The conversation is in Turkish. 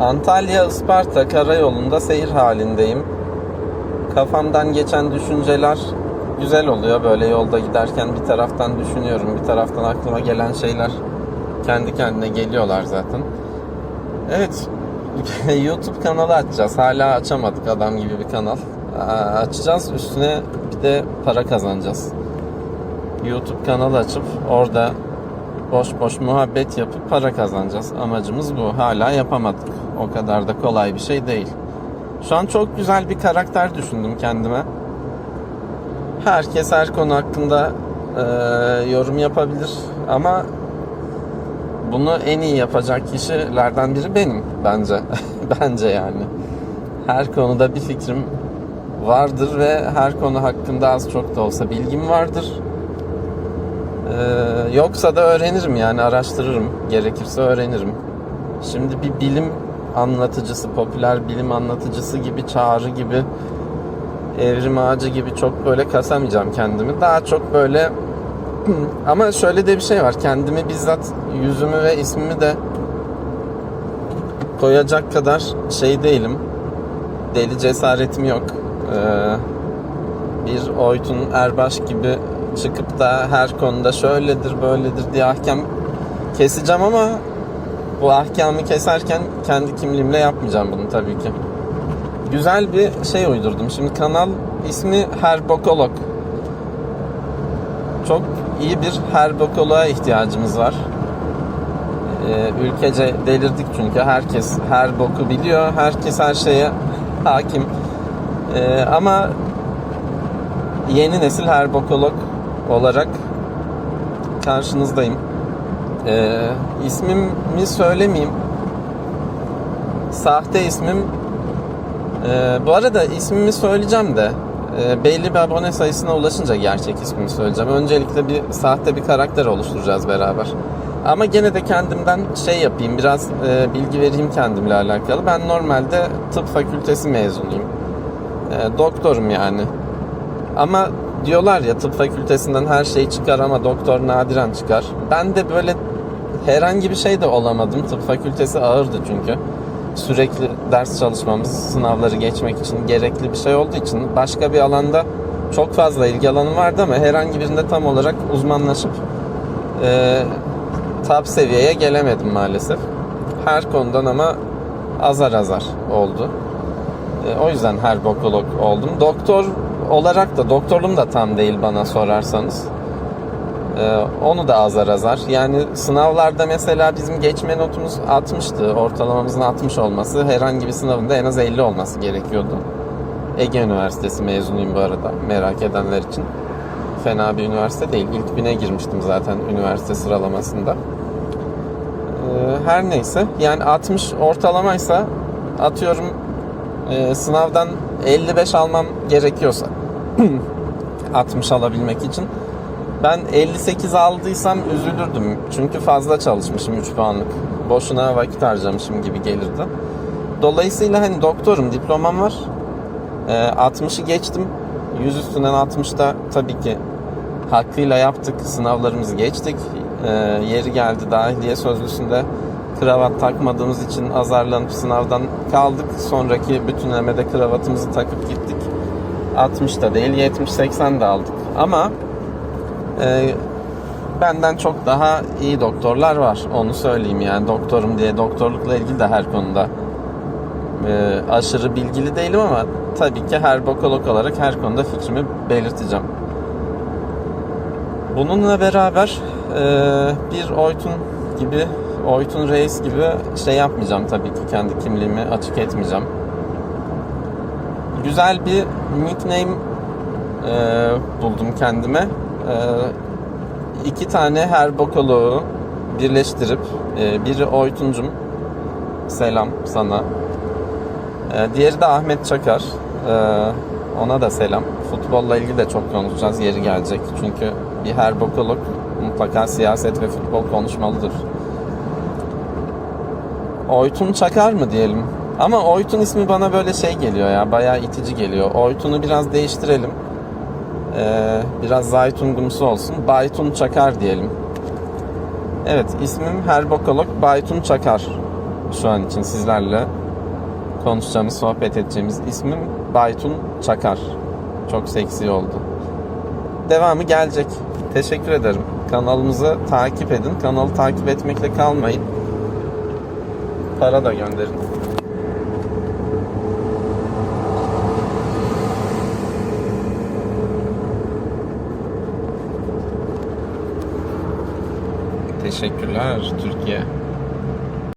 Antalya Isparta karayolunda seyir halindeyim. Kafamdan geçen düşünceler güzel oluyor. Böyle yolda giderken bir taraftan düşünüyorum, bir taraftan aklıma gelen şeyler kendi kendine geliyorlar zaten. Evet, YouTube kanalı açacağız. Hala açamadık adam gibi bir kanal. Açacağız, üstüne bir de para kazanacağız. YouTube kanalı açıp orada boş boş muhabbet yapıp para kazanacağız. Amacımız bu. Hala yapamadık. O kadar da kolay bir şey değil. Şu an çok güzel bir karakter düşündüm kendime. Herkes her konu hakkında e, yorum yapabilir ama bunu en iyi yapacak kişilerden biri benim bence. bence yani. Her konuda bir fikrim vardır ve her konu hakkında az çok da olsa bilgim vardır. Ee, yoksa da öğrenirim yani araştırırım. Gerekirse öğrenirim. Şimdi bir bilim anlatıcısı, popüler bilim anlatıcısı gibi, çağrı gibi, evrim ağacı gibi çok böyle kasamayacağım kendimi. Daha çok böyle ama şöyle de bir şey var. Kendimi bizzat yüzümü ve ismimi de koyacak kadar şey değilim. Deli cesaretim yok. Ee, bir Oytun Erbaş gibi çıkıp da her konuda şöyledir böyledir diye ahkam keseceğim ama bu ahkamı keserken kendi kimliğimle yapmayacağım bunu tabii ki. Güzel bir şey uydurdum. Şimdi kanal ismi Herbokolog. Çok iyi bir herbokoloğa ihtiyacımız var. Ee, ülkece delirdik çünkü herkes her boku biliyor. Herkes her şeye hakim. Ee, ama yeni nesil herbokolog olarak karşınızdayım. Ee, ismimi söylemeyeyim. Sahte ismim. Ee, bu arada ismimi söyleyeceğim de e, belli bir abone sayısına ulaşınca gerçek ismimi söyleyeceğim. Öncelikle bir sahte bir karakter oluşturacağız beraber. Ama gene de kendimden şey yapayım, biraz e, bilgi vereyim kendimle alakalı. Ben normalde tıp fakültesi mezunuyum. E, doktorum yani. Ama diyorlar ya tıp fakültesinden her şey çıkar ama doktor nadiren çıkar. Ben de böyle herhangi bir şey de olamadım. Tıp fakültesi ağırdı çünkü. Sürekli ders çalışmamız, sınavları geçmek için gerekli bir şey olduğu için başka bir alanda çok fazla ilgi alanım vardı ama herhangi birinde tam olarak uzmanlaşıp e, top seviyeye gelemedim maalesef. Her konudan ama azar azar oldu. E, o yüzden herbokolog oldum. Doktor olarak da doktorluğum da tam değil bana sorarsanız. E, onu da azar azar. Yani sınavlarda mesela bizim geçme notumuz 60'tı. Ortalamamızın 60 olması herhangi bir sınavında en az 50 olması gerekiyordu. Ege Üniversitesi mezunuyum bu arada merak edenler için. Fena bir üniversite değil. İlk bine girmiştim zaten üniversite sıralamasında. Ee, her neyse yani 60 ortalamaysa atıyorum e, sınavdan 55 almam gerekiyorsa 60 alabilmek için ben 58 aldıysam üzülürdüm. Çünkü fazla çalışmışım 3 puanlık. Boşuna vakit harcamışım gibi gelirdi. Dolayısıyla hani doktorum, diplomam var. Ee, 60'ı geçtim. 100 üstünden 60'da tabii ki hakkıyla yaptık. Sınavlarımızı geçtik. Ee, yeri geldi dahiliye sözlüsünde kravat takmadığımız için azarlanıp sınavdan kaldık. Sonraki bütünlemede kravatımızı takıp gittik. 60 da değil 70-80 de aldık. Ama e, benden çok daha iyi doktorlar var. Onu söyleyeyim yani doktorum diye doktorlukla ilgili de her konuda e, aşırı bilgili değilim ama tabii ki her bokolog olarak her konuda fikrimi belirteceğim. Bununla beraber e, bir Oytun gibi Oytun Reis gibi şey yapmayacağım tabii ki kendi kimliğimi açık etmeyeceğim. Güzel bir nickname e, buldum kendime. E, iki tane her bokoloğu birleştirip e, biri Oytuncum selam sana. E, diğeri de Ahmet Çakar. E, ona da selam. Futbolla ilgili de çok konuşacağız yeri gelecek. Çünkü bir her bokolog mutlaka siyaset ve futbol konuşmalıdır. Oytun Çakar mı diyelim? Ama Oytun ismi bana böyle şey geliyor ya. Bayağı itici geliyor. Oytun'u biraz değiştirelim. Ee, biraz Zaytungumsu olsun. Baytun Çakar diyelim. Evet ismim Herbokolog Baytun Çakar. şu an için sizlerle konuşacağımız, sohbet edeceğimiz ismim Baytun Çakar. Çok seksi oldu. Devamı gelecek. Teşekkür ederim. Kanalımızı takip edin. Kanalı takip etmekle kalmayın. Para da gönderin. Teşekkürler Türkiye.